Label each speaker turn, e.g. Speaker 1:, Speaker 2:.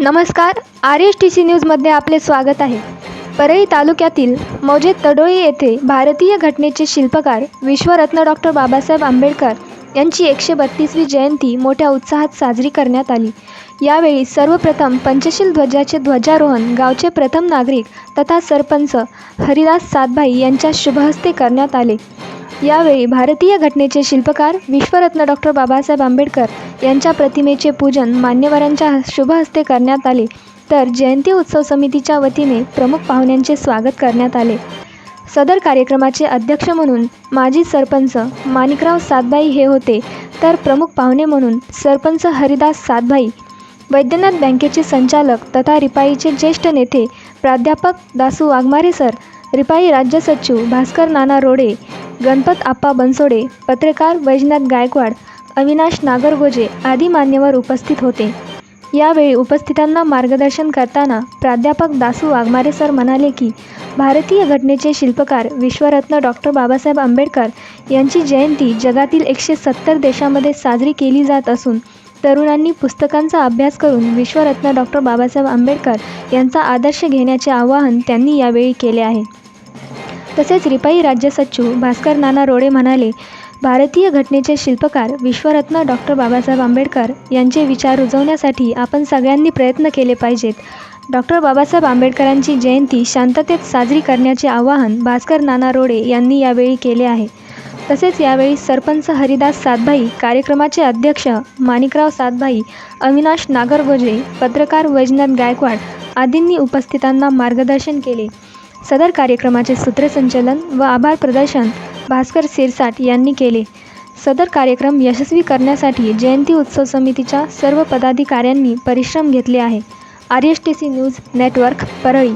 Speaker 1: नमस्कार. R S T C न्यूजमध्ये आपले स्वागत आहे. परळी तालुक्यातील मौजे तडोळी येथे भारतीय घटनेचे शिल्पकार विश्वरत्न डॉक्टर बाबासाहेब आंबेडकर यांची एकशे बत्तीसवी जयंती मोठ्या उत्साहात साजरी करण्यात आली. यावेळी सर्वप्रथम पंचशील ध्वजाचे ध्वजारोहण गावचे प्रथम नागरिक तथा सरपंच हरिदास सातभाई यांच्या शुभहस्ते करण्यात आले. यावेळी भारतीय घटनेचे शिल्पकार विश्वरत्न डॉक्टर बाबासाहेब आंबेडकर यांच्या प्रतिमेचे पूजन मान्यवरांच्या शुभ हस्ते करण्यात आले. तर जयंती उत्सव समितीच्या वतीने प्रमुख पाहुण्यांचे स्वागत करण्यात आले. सदर कार्यक्रमाचे अध्यक्ष म्हणून माजी सरपंच माणिकराव सातभाई हे होते. तर प्रमुख पाहुणे म्हणून सरपंच हरिदास सातभाई वैद्यनाथ बँकेचे संचालक तथा रिपाईचे ज्येष्ठ नेते प्राध्यापक दासू वाघमारे सर रिपाई राज्य सचिव भास्कर नाना रोडे गणपत आप्पा बनसोडे पत्रकार वैजनाथ गायकवाड अविनाश नागरगोजे आदी मान्यवर उपस्थित होते. यावेळी उपस्थितांना मार्गदर्शन करताना प्राध्यापक दासू वाघमारे सर म्हणाले की भारतीय घटनेचे शिल्पकार विश्वरत्न डॉक्टर बाबासाहेब आंबेडकर यांची जयंती जगातील एकशे सत्तर देशामध्ये साजरी केली जात असून तरुणांनी पुस्तकांचा अभ्यास करून विश्वरत्न डॉक्टर बाबासाहेब आंबेडकर यांचा आदर्श घेण्याचे आवाहन त्यांनी यावेळी केले आहे. तसेच रिपाई राज्य सचिव भास्कर नाना रोडे म्हणाले भारतीय घटनेचे शिल्पकार विश्वरत्न डॉक्टर बाबासाहेब आंबेडकर यांचे विचार रुजवण्यासाठी आपण सगळ्यांनी प्रयत्न केले पाहिजेत. डॉक्टर बाबासाहेब आंबेडकरांची जयंती शांततेत साजरी करण्याचे आवाहन भास्कर नाना रोडे यांनी यावेळी केले आहे. तसेच यावेळी सरपंच हरिदास सातभाई कार्यक्रमाचे अध्यक्ष माणिकराव सातभाई अविनाश नागरगोजे पत्रकार वैजनाथ गायकवाड आदींनी उपस्थितांना मार्गदर्शन केले. सदर कार्यक्रमाचे सूत्रसंचलन व आभार प्रदर्शन भास्कर सिरसाट यांनी केले. सदर कार्यक्रम यशस्वी करण्यासाठी जयंती उत्सव समितीच्या सर्व पदाधिकाऱ्यांनी परिश्रम घेतले आहे. R S T C news network Parli.